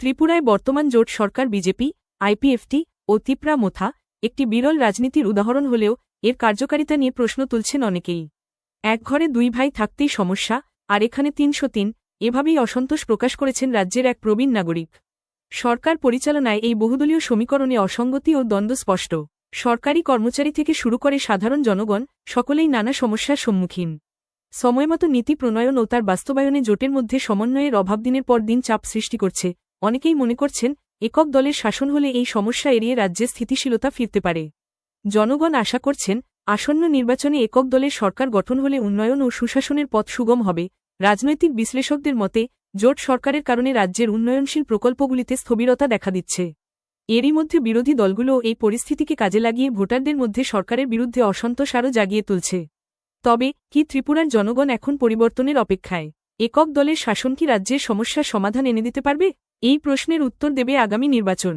ত্রিপুরায় বর্তমান জোট সরকার বিজেপি, আইপিএফটি ও তিপ্রা মোথা একটি বিরল রাজনীতির উদাহরণ হলেও এর কার্যকারিতা নিয়ে প্রশ্ন তুলছেন অনেকেই। এক ঘরে দুই ভাই থাকতেই সমস্যা, আর এখানে তিনশো তিন, এভাবেই অসন্তোষ প্রকাশ করেছেন রাজ্যের এক প্রবীণ নাগরিক। সরকার পরিচালনায় এই বহুদলীয় সমীকরণে অসঙ্গতি ও দ্বন্দ্ব স্পষ্ট। সরকারি কর্মচারী থেকে শুরু করে সাধারণ জনগণ সকলেই নানা সমস্যার সম্মুখীন। সময়মতো নীতি প্রণয়ন ও তার বাস্তবায়নে জোটের মধ্যে সমন্বয়ের অভাব দিনের পর দিন চাপ সৃষ্টি করছে অনেকেই মনে করছেন, একক দলের শাসন হলে এই সমস্যা এড়িয়ে রাজ্যে স্থিতিশীলতা ফিরতে পারে। জনগণ আশা করছেন, আসন্ন নির্বাচনে একক দলের সরকার গঠন হলে উন্নয়ন ও সুশাসনের পথ সুগম হবে। রাজনৈতিক বিশ্লেষকদের মতে, জোট সরকারের কারণে রাজ্যের উন্নয়নশীল প্রকল্পগুলিতে স্থবিরতা দেখা দিচ্ছে। এরই মধ্যে বিরোধী দলগুলো এই পরিস্থিতিকে কাজে লাগিয়ে ভোটারদের মধ্যে সরকারের বিরুদ্ধে অসন্তোষ আরও জাগিয়ে তুলছে। তবে, কি ত্রিপুরার জনগণ এখন পরিবর্তনের অপেক্ষায়? একক দলের শাসন কি রাজ্যের সমস্যার সমাধান এনে দিতে পারবে? এই প্রশ্নের উত্তর দেবে আগামী নির্বাচন।